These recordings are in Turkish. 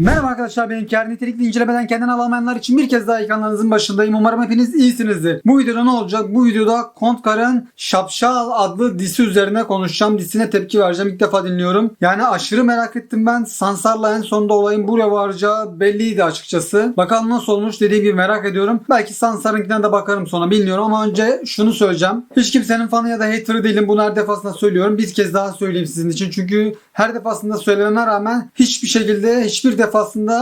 Merhaba arkadaşlar ben Kerem nitelikli incelemeden kendini alamayanlar için bir kez daha ekranlarınızın başındayım. Umarım hepiniz iyisinizdir. Bu videoda ne olacak? Bu videoda Kontkar'ın Şapşal adlı disi üzerine konuşacağım. Disine tepki vereceğim. İlk defa dinliyorum. Yani aşırı merak ettim ben. Sansar'la en sonunda olayın buraya varacağı belliydi açıkçası. Bakalım nasıl olmuş dediğim gibi merak ediyorum. Belki Sansar'ınkine de bakarım sonra bilmiyorum ama önce şunu söyleyeceğim. Hiç kimsenin fanı ya da haterı değilim. Bunu her defasında söylüyorum. Bir kez daha söyleyeyim sizin için. Çünkü her defasında söylememe rağmen hiçbir şekilde hiçbir defasında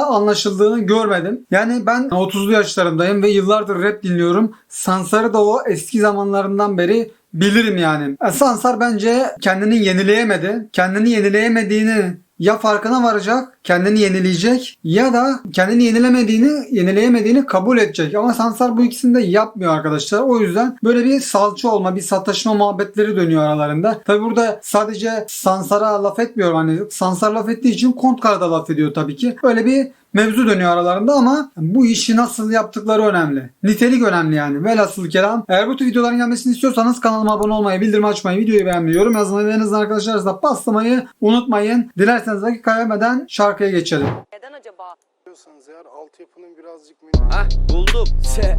anlaşıldığını görmedim. Yani ben 30'lu yaşlarımdayım ve yıllardır rap dinliyorum. Sansar'ı da o eski zamanlarından beri bilirim yani. Sansar bence kendini yenileyemedi. Kendini yenileyemediğini ya farkına varacak, kendini yenileyecek ya da kendini yenilemediğini, yenileyemediğini kabul edecek. Ama Sansar bu ikisini de yapmıyor arkadaşlar. O yüzden böyle bir salça olma, bir sataşma muhabbetleri dönüyor aralarında. Tabi burada sadece Sansar'a laf etmiyorum. Hani Sansar laf ettiği için Kontkar da laf ediyor tabii ki. Öyle bir mevzu dönüyor aralarında ama bu işi nasıl yaptıkları önemli. Nitelik önemli yani. Velhasıl kelam. Eğer bu tür videoların gelmesini istiyorsanız kanalıma abone olmayı, bildirim açmayı, videoyu beğenmeyi, yorum yazmayı ve en azından arkadaşlarınızla paslamayı unutmayın. Dilerseniz vakit kaybetmeden şarkıya geçelim. Neden acaba? Diyorsanız eğer altyapının birazcık Ah buldum. Se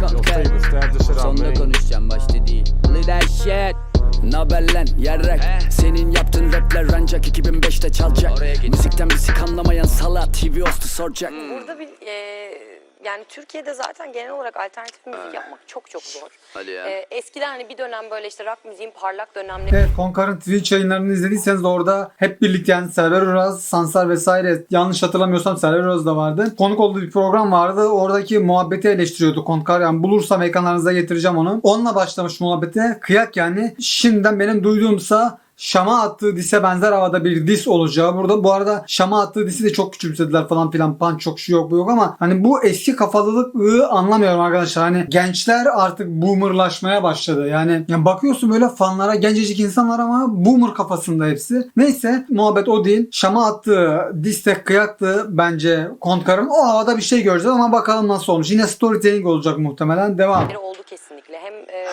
kanka. Sonunda konuşacağım başta değil. That shit. Naber lan yarrak Senin yaptığın rapler ancak 2005'te çalacak Müzikten müzik anlamayan sala TV hostu soracak Burada bir e, yani Türkiye'de zaten genel olarak alternatif müzik yapmak çok çok zor. Hadi ya. E, eskiden hani bir dönem böyle işte rock müziğin parlak dönemleri Evet Konkar'ın Twitch yayınlarını izlediyseniz orada hep birlikte yani Server Uraz, Sansar vesaire yanlış hatırlamıyorsam Server Uraz da vardı. Konuk olduğu bir program vardı. Oradaki muhabbeti eleştiriyordu Konkar. Yani bulursam ekranlarınıza getireceğim onu. Onunla başlamış muhabbete. Kıyak yani. Şimdiden benim duyduğumsa Şam'a attığı dise benzer havada bir dis olacağı. Burada bu arada Şam'a attığı disi de çok küçümsediler falan filan. Pan çok şu yok bu yok ama hani bu eski kafalılığı anlamıyorum arkadaşlar. Hani gençler artık boomerlaşmaya başladı. Yani, yani bakıyorsun böyle fanlara gencecik insanlar ama boomer kafasında hepsi. Neyse muhabbet o değil. Şam'a attığı diste kıyaktı bence Kontkar'ın. O havada bir şey göreceğiz ama bakalım nasıl olmuş. Yine storytelling olacak muhtemelen. Devam. oldu kesinlikle. Hem e,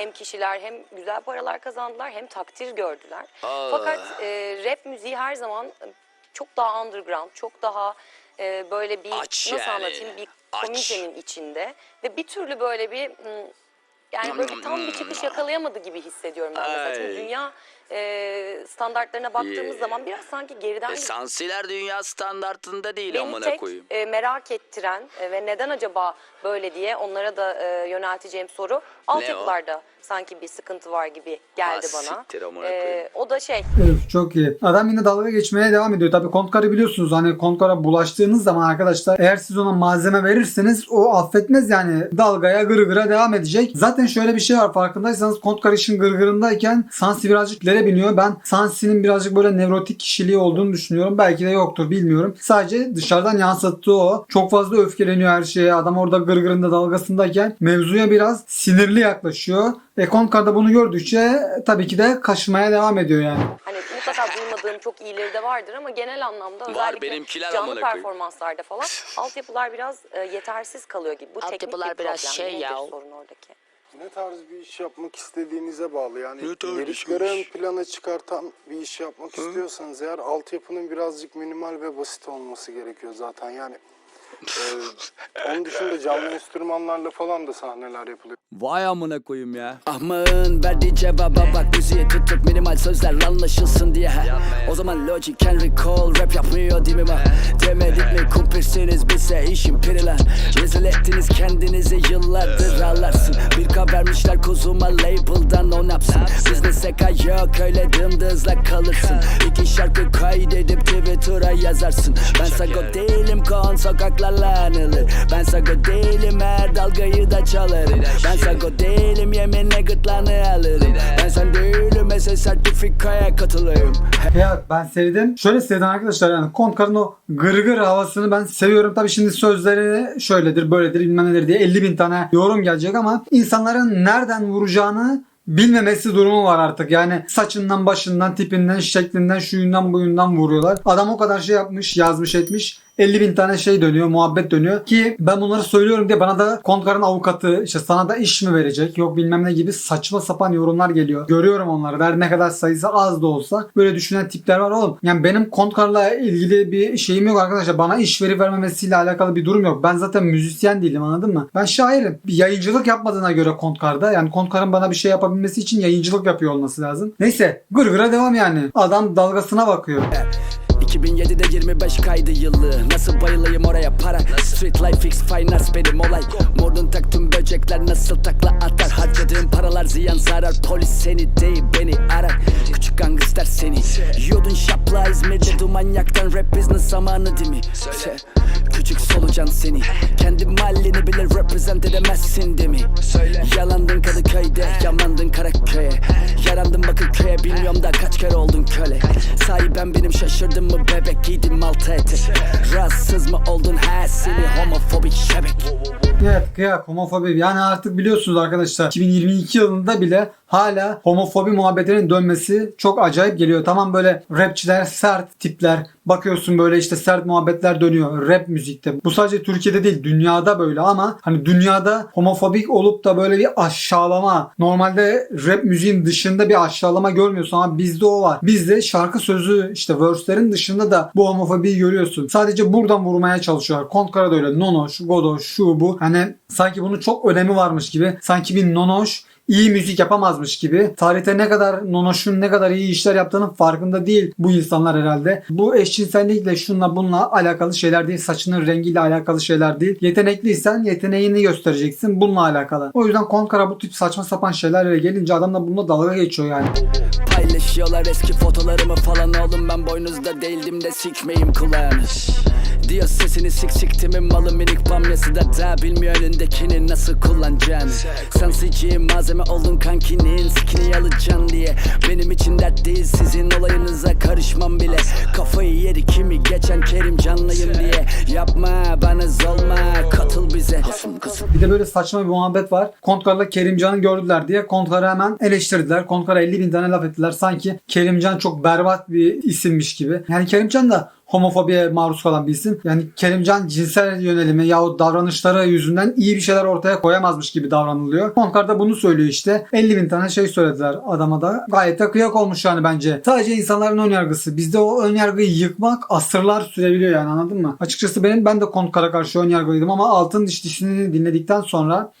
hem kişiler hem güzel paralar kazandılar hem takdir gördüler. Aa. Fakat e, rap müziği her zaman e, çok daha underground, çok daha e, böyle bir Aç nasıl yani. anlatayım bir Aç. komünitenin içinde ve bir türlü böyle bir mm, yani böyle tam bir çıkış yakalayamadı gibi hissediyorum ben mesela. Çünkü dünya e, standartlarına baktığımız Yeah. zaman biraz sanki geriden E, Sansiler dünya standartında değil Beni amına tek koyayım. e, merak ettiren e, ve neden acaba böyle diye onlara da e, yönelteceğim soru altyapılarda sanki bir sıkıntı var gibi geldi Ah, bana. siktir amına E, koyayım. o da şey Evet, çok iyi. Adam yine dalga geçmeye devam ediyor. Tabii Kontkar'ı biliyorsunuz. Hani Kontkar'a bulaştığınız zaman arkadaşlar eğer siz ona malzeme verirseniz o affetmez yani. Dalgaya gırgıra devam edecek. Zaten şöyle bir şey var farkındaysanız Kontkar işin gırgırındayken Sansi birazcık ileri biniyor. Ben Sansi'nin birazcık böyle nevrotik kişiliği olduğunu düşünüyorum. Belki de yoktur bilmiyorum. Sadece dışarıdan yansıttığı o. Çok fazla öfkeleniyor her şeye. Adam orada gırgırında dalgasındayken mevzuya biraz sinirli yaklaşıyor. E Kontkar da bunu gördükçe tabii ki de kaşımaya devam ediyor yani. hani mutlaka duymadığım çok iyileri de vardır ama genel anlamda özellikle benimkiler canlı amına koyayım. performanslarda falan altyapılar biraz e, yetersiz kalıyor gibi. Bu teknik Altyapılar bir biraz problem. şey Nedir ya. sorun oradaki? Ne tarz bir iş yapmak istediğinize bağlı. Yani Ne tarz lirikleri iş? ön plana çıkartan bir iş yapmak istiyorsanız eğer altyapının birazcık minimal ve basit olması gerekiyor zaten. Yani e, onun dışında canlı enstrümanlarla falan da sahneler yapılıyor. Vay amına koyayım ya. Ahmağın verdiği cevaba bak müziğe tuttuk minimal sözler anlaşılsın diye. O zaman logic can recall rap yapmıyor değil mi bak? Demedik mi kumpirsiniz bize işin piriler. Rezil ettiniz kendinizi yıllardır ağlarsın. Bir ka vermişler kuzuma label'dan o napsın. Bizde seka yok öyle dımdızla kalırsın. İki şarkı kaydedip Twitter'a yazarsın. Ben sago değilim kon sokaklarla anılır. Ben sago değilim her dalgayı da çalarım. Ben sago değilim yeminle gırtlağını alırım. Ben sen değilim ese sertifikaya katılırım. Ya ben sevdim. Şöyle sevdim arkadaşlar yani Kontkar'ın o gırgır havasını ben seviyorum. Tabii şimdi sözleri şöyledir böyledir bilmem nedir diye 50 bin tane yorum gelecek ama insanların nereden vuracağını bilmemesi durumu var artık. Yani saçından, başından, tipinden, şeklinden, şuyundan, buyundan vuruyorlar. Adam o kadar şey yapmış, yazmış, etmiş. 50 bin tane şey dönüyor, muhabbet dönüyor. Ki ben bunları söylüyorum diye bana da Kontkar'ın avukatı işte sana da iş mi verecek yok bilmem ne gibi saçma sapan yorumlar geliyor. Görüyorum onları. Her ne kadar sayısı az da olsa böyle düşünen tipler var oğlum. Yani benim Kontkar'la ilgili bir şeyim yok arkadaşlar. Bana iş verip vermemesiyle alakalı bir durum yok. Ben zaten müzisyen değilim anladın mı? Ben şairim. Bir yayıncılık yapmadığına göre Kontkar'da yani Kontkar'ın bana bir şey yapabilmesi için yayıncılık yapıyor olması lazım. Neyse gırgıra devam yani. Adam dalgasına bakıyor. 2007'de 25 kaydı yıllığı Nasıl bayılayım oraya para? Street life fix finance benim olay. Mordun taktım böcekler nasıl takla atar? Harcadığım paralar ziyan zarar. Polis seni değil beni arar. Küçük gangster seni. Yiyordun şapla İzmir'de duman yaktan Rap business zamanı değil mi? Şey, Küçük solucan seni. Kendi mahalleni bile represent edemezsin değil mi? Yalandın Kadıköy'de Yamandın Karaköy'e Bakırköy'e Bilmiyorum da kaç kere oldun köle? Sahi ben benim şaşırdım mı bebek? Giydim malta etek Rahatsız mı oldun? He seni homofobik şebek. Evet kıyak homofobi yani artık biliyorsunuz arkadaşlar 2022 yılında bile hala homofobi muhabbetinin dönmesi çok acayip geliyor. Tamam böyle rapçiler sert tipler bakıyorsun böyle işte sert muhabbetler dönüyor rap müzikte. Bu sadece Türkiye'de değil dünyada böyle ama hani dünyada homofobik olup da böyle bir aşağılama normalde rap müziğin dışında bir aşağılama görmüyorsun ama bizde o var. Bizde şarkı sözü işte verse'lerin dışında da bu homofobiyi görüyorsun. Sadece buradan vurmaya çalışıyorlar. Kontkara da öyle. Nonoş, Godoş, şu bu. Hani sanki bunun çok önemi varmış gibi. Sanki bir Nonoş iyi müzik yapamazmış gibi. Tarihte ne kadar Nonoş'un ne kadar iyi işler yaptığının farkında değil bu insanlar herhalde. Bu eşcinsellikle şunla bununla alakalı şeyler değil. Saçının rengiyle alakalı şeyler değil. Yetenekliysen yeteneğini göstereceksin. Bununla alakalı. O yüzden Kontkara bu tip saçma sapan şeylerle gelince adam da bununla dalga geçiyor yani. Paylaşıyorlar eski fotolarımı falan oğlum ben boynuzda değildim de sikmeyim kulağını Diyor sesini sik siktimin malı minik bamyası da da bilmiyor önündekini nasıl kullanacağını Sen sıcığım malzeme oldun kankinin sikini alacaksın diye Benim için dert değil sizin olayınıza karışmam bile Kafayı yedi kimi geçen Kerim canlıyım diye Yapma bana zolma katıl bize Bir de böyle saçma bir muhabbet var. Kontkar'la Kerimcan'ı gördüler diye Kontkar'ı hemen eleştirdiler. Kontkar'a 50 bin tane laf ettiler. Sanki Kerimcan çok berbat bir isimmiş gibi. Yani Kerimcan da homofobiye maruz kalan bir isim. Yani Kerimcan cinsel yönelimi yahut davranışları yüzünden iyi bir şeyler ortaya koyamazmış gibi davranılıyor. Kontkar da bunu söylüyor işte. 50 bin tane şey söylediler adama da. Gayet de kıyak olmuş yani bence. Sadece insanların ön yargısı. Bizde o ön yargıyı yıkmak asırlar sürebiliyor yani anladın mı? Açıkçası benim ben de Kontkar'a karşı ön yargılıydım ama Altın Diş dişini dinledikten sonra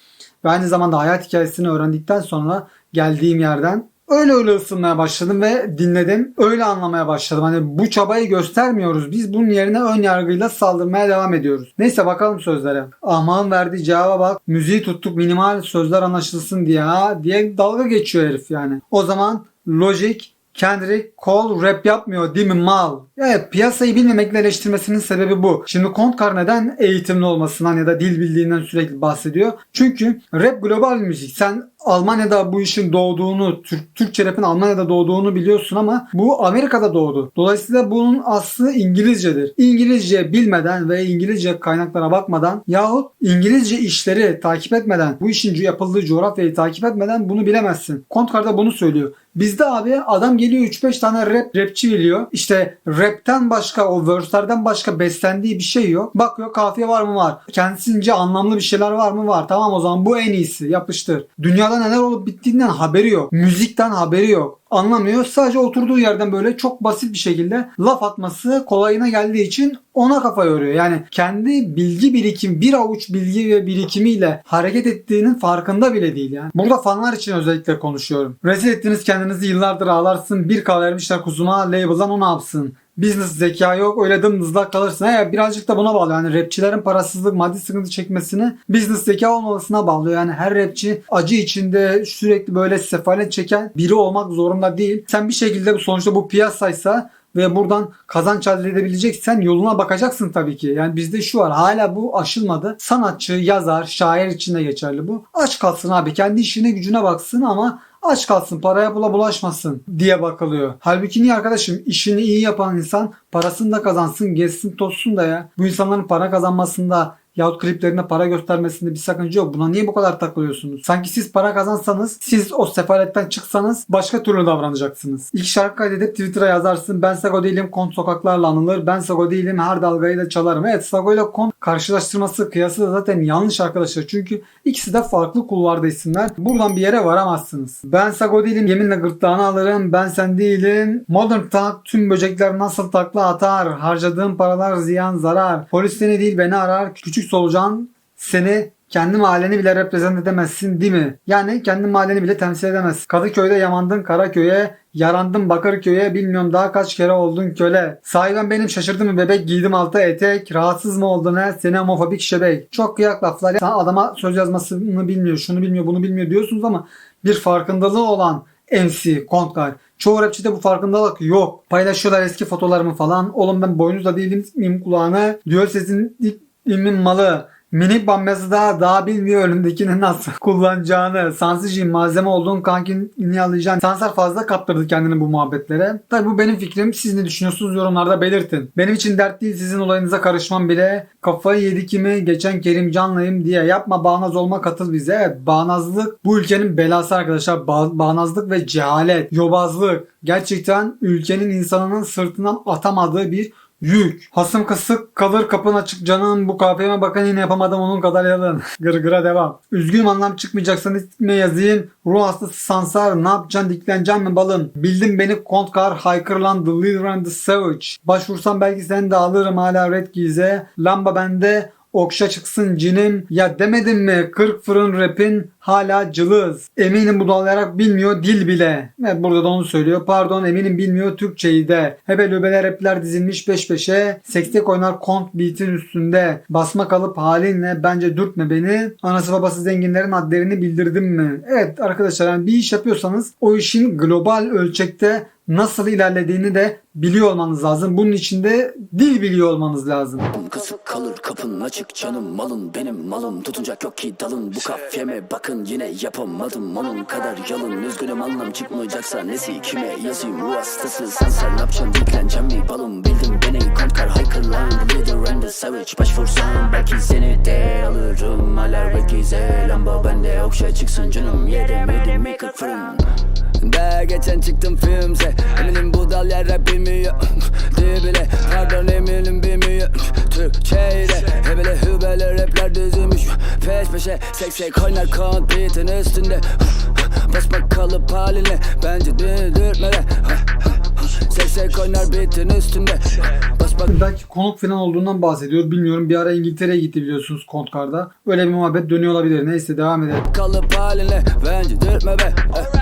ve aynı zamanda hayat hikayesini öğrendikten sonra geldiğim yerden öyle öyle ısınmaya başladım ve dinledim. Öyle anlamaya başladım. Hani bu çabayı göstermiyoruz. Biz bunun yerine ön yargıyla saldırmaya devam ediyoruz. Neyse bakalım sözlere. Ahman verdiği cevaba bak. Müziği tuttuk minimal sözler anlaşılsın diye ha diye dalga geçiyor herif yani. O zaman Logic Kendrick Cole rap yapmıyor değil mi mal? Evet piyasayı bilmemekle eleştirmesinin sebebi bu. Şimdi Kontkar neden eğitimli olmasından ya da dil bildiğinden sürekli bahsediyor? Çünkü rap global bir müzik. Sen Almanya'da bu işin doğduğunu, Türk, Türkçe rapin Almanya'da doğduğunu biliyorsun ama bu Amerika'da doğdu. Dolayısıyla bunun aslı İngilizcedir. İngilizce bilmeden ve İngilizce kaynaklara bakmadan yahut İngilizce işleri takip etmeden, bu işin yapıldığı coğrafyayı takip etmeden bunu bilemezsin. Kontkar da bunu söylüyor. Bizde abi adam geliyor 3-5 tane rap rapçi biliyor. İşte rapten başka o verse'lerden başka beslendiği bir şey yok. Bakıyor kafiye var mı var. Kendisince anlamlı bir şeyler var mı var. Tamam o zaman bu en iyisi yapıştır. Dünyada neler olup bittiğinden haberi yok. Müzikten haberi yok anlamıyor. Sadece oturduğu yerden böyle çok basit bir şekilde laf atması kolayına geldiği için ona kafa yoruyor. Yani kendi bilgi birikim, bir avuç bilgi ve birikimiyle hareket ettiğinin farkında bile değil yani. Burada fanlar için özellikle konuşuyorum. Rezil ettiniz kendinizi yıllardır ağlarsın. Bir k vermişler kuzuma label'dan o ne yapsın? Business zeka yok öyle dımdızlak kalırsın. He, birazcık da buna bağlı. Yani rapçilerin parasızlık, maddi sıkıntı çekmesini business zeka olmamasına bağlı. Yani her rapçi acı içinde sürekli böyle sefalet çeken biri olmak zorunda değil. Sen bir şekilde sonuçta bu piyasaysa ve buradan kazanç elde edebileceksen yoluna bakacaksın tabii ki. Yani bizde şu var hala bu aşılmadı. Sanatçı, yazar, şair için de geçerli bu. Aç kalsın abi kendi işine gücüne baksın ama aç kalsın paraya bula bulaşmasın diye bakılıyor. Halbuki niye arkadaşım işini iyi yapan insan parasını da kazansın gezsin tozsun da ya. Bu insanların para kazanmasında yahut kliplerine para göstermesinde bir sakınca yok. Buna niye bu kadar takılıyorsunuz? Sanki siz para kazansanız siz o sefaletten çıksanız başka türlü davranacaksınız. İlk şarkı kaydedip Twitter'a yazarsın. Ben Sago değilim. Kont sokaklarla anılır. Ben Sago değilim. Her dalgayı da çalarım. Evet Sago ile Kont karşılaştırması kıyası da zaten yanlış arkadaşlar. Çünkü ikisi de farklı kulvarda isimler. Buradan bir yere varamazsınız. Ben Sago değilim. Yeminle gırtlağını alırım. Ben sen değilim. Modern Talk tüm böcekler nasıl takla atar. Harcadığım paralar ziyan zarar. Polis seni değil beni arar. Küçük solucan seni kendi mahalleni bile reprezent edemezsin değil mi? Yani kendi mahalleni bile temsil edemezsin. Kadıköy'de yamandın Karaköy'e, yarandın Bakırköy'e, bilmiyorum daha kaç kere oldun köle. Sahiden benim şaşırdım mı bebek giydim alta etek, rahatsız mı oldun he seni homofobik şebek. Çok kıyak laflar. Sen adama söz yazmasını bilmiyor, şunu bilmiyor, bunu bilmiyor diyorsunuz ama bir farkındalığı olan MC, Kontkar. Çoğu rapçide bu farkındalık yok. Paylaşıyorlar eski fotolarımı falan. Oğlum ben boynuzda değilim miyim kulağına. Diyor sesin ilmin malı. Minik bambası da daha bilmiyor önündekini nasıl kullanacağını. Sansıcıyım malzeme olduğun kankini alacaksın. Sansar fazla kaptırdı kendini bu muhabbetlere. Tabi bu benim fikrim. Siz ne düşünüyorsunuz yorumlarda belirtin. Benim için dert değil sizin olayınıza karışmam bile. Kafayı yedi kimi geçen Kerim Canlıyım diye. Yapma bağnaz olma katıl bize. Evet bağnazlık bu ülkenin belası arkadaşlar. Ba- bağnazlık ve cehalet, yobazlık. Gerçekten ülkenin insanının sırtından atamadığı bir Yük. Hasım kısık kalır kapın açık canım. Bu KPM'e bakın yine yapamadım onun kadar yalın. Gırgıra devam. Üzgünüm anlam çıkmayacaksan isme yazayım. Ruh hastası Sansar ne yapacaksın dikleneceksin mi balım? Bildim beni Kontkar haykırlan The Leader and the Savage. Başvursam belki seni de alırım hala Red Giz'e. Lamba bende Okşa çıksın cinim. Ya demedim mi 40 fırın rapin hala cılız. Eminim budalayarak bilmiyor dil bile. Evet burada da onu söylüyor. Pardon eminim bilmiyor Türkçeyi de. Hebe löbeler rapler dizilmiş peş peşe. Seksek oynar kont beat'in üstünde. Basma kalıp halinle bence dürtme beni. Anası babası zenginlerin adlerini bildirdim mi? Evet arkadaşlar yani bir iş yapıyorsanız o işin global ölçekte nasıl ilerlediğini de biliyor olmanız lazım. Bunun için de dil biliyor olmanız lazım. Kısık kalır kapın açık canım malın benim malım. Tutunacak yok ki dalın bu kafyeme bakın. Yine yapamadım Onun kadar yalın. Üzgünüm anlam çıkmayacaksa nesi kime yazayım? Ruh hastası Sen sen ne yapacaksın dikleneceğim mi balım. Bildim beni kontkar haykırlan Leader and the savage başvursam belki seni de alırım. Alar ve gize lamba bende okşa çıksın canım. Yedim mi kırk fırın daha geçen çıktım filmse Eminim bu dal yere bilmiyor Diye bile pardon eminim bilmiyor Türkçeyle Hebele hübele rapler dizilmiş Peş peşe seksek oynar kont beat'in üstünde Basma kalıp haline Bence döndürmele Seksek oynar beat'in üstünde Basma Belki konuk falan olduğundan bahsediyor. Bilmiyorum bir ara İngiltere'ye gitti biliyorsunuz Kontkar'da. Öyle bir muhabbet dönüyor olabilir. Neyse devam edelim. kalıp haline Bence dürtme be Eh.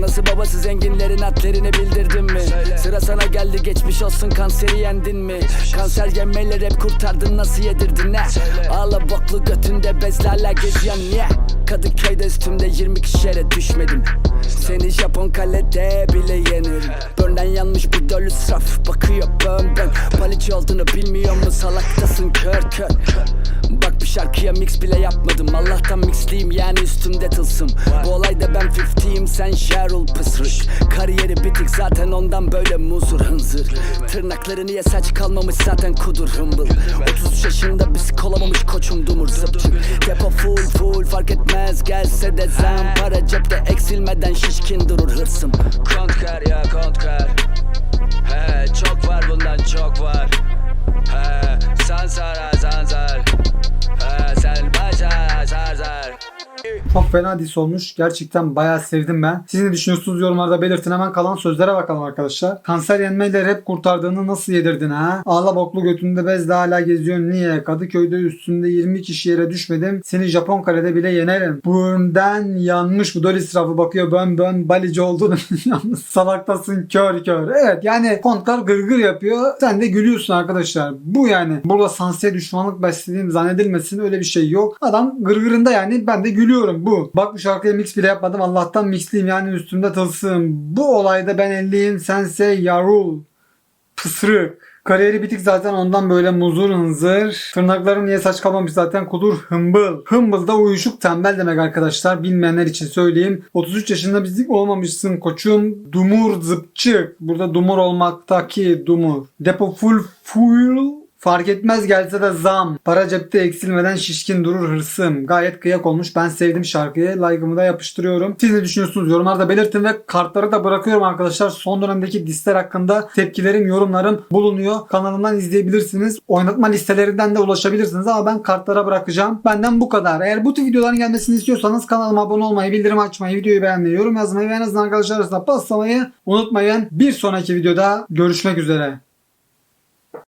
Anası babası zenginlerin adlerini bildirdin mi? Sıra sana geldi geçmiş olsun kanseri yendin mi? Kanser yemeleri hep kurtardın nasıl yedirdin ne? Ağla boklu götünde bezlerle geziyorsun niye? Kadıköy'de üstümde 20 kişiye düşmedim. Seni Japon kalede bile yenirim Börnden yanmış bu dölü sraf Bakıyor bön bön Paliç olduğunu bilmiyor mu salaktasın kör kör. Bak bir şarkıya mix bile yapmadım. Allah'tan mixliyim yani üstümde tılsım. Bu olayda ben 50'yim sen Cheryl pısırık Kariyeri bitik zaten ondan böyle muzur hınzır. Tırnakları niye saç kalmamış zaten kudur hımbıl. 33 yaşında biz olamamış koçum dumur zıpçık. Depo full full fark etmez gelse de zam. Para cepte eksilmeden şişkin durur hırsım. Kontkar ya kontkar He çok var bundan çok var. He sansara sansar. He sen başa zar zar Çok fena dis olmuş. Gerçekten bayağı sevdim ben. Siz ne düşünüyorsunuz yorumlarda belirtin. Hemen kalan sözlere bakalım arkadaşlar. Kanser yenmeyle rap kurtardığını nasıl yedirdin ha? Ağla boklu götünde bezle hala geziyorsun. Niye? Kadıköy'de üstünde 20 kişi yere düşmedim. Seni Japon karede bile yenerim. Burundan yanmış bu dol israfı bakıyor bön bön balici olduğunu yalnız salaktasın kör kör. Evet yani kontlar gırgır yapıyor. Sen de gülüyorsun arkadaşlar. Bu yani. Burada sansiye düşmanlık beslediğim zannedilmesin öyle bir şey yok. Adam gırgırında yani ben de gülüyorum bu. Bak bu şarkıya mix bile yapmadım. Allah'tan mixliyim yani üstümde tılsım. Bu olayda ben elliyim sense yarul. Pısırık. Kariyeri bitik zaten ondan böyle muzur hınzır. Tırnaklarım niye saç kalmamış zaten kudur hımbıl. Hımbıl da uyuşuk tembel demek arkadaşlar. Bilmeyenler için söyleyeyim. 33 yaşında bizlik olmamışsın koçum. Dumur zıpçık. Burada dumur olmaktaki dumur. Depo full full Fark etmez gelse de zam. Para cepte eksilmeden şişkin durur hırsım. Gayet kıyak olmuş. Ben sevdim şarkıyı. Like'ımı da yapıştırıyorum. Siz ne düşünüyorsunuz? Yorumlarda belirtin ve kartları da bırakıyorum arkadaşlar. Son dönemdeki diziler hakkında tepkilerim, yorumlarım bulunuyor. Kanalımdan izleyebilirsiniz. Oynatma listelerinden de ulaşabilirsiniz ama ben kartlara bırakacağım. Benden bu kadar. Eğer bu tür videoların gelmesini istiyorsanız kanalıma abone olmayı, bildirim açmayı, videoyu beğenmeyi, yorum yazmayı ve en azından arkadaşlar arasında paslamayı unutmayın. Bir sonraki videoda görüşmek üzere.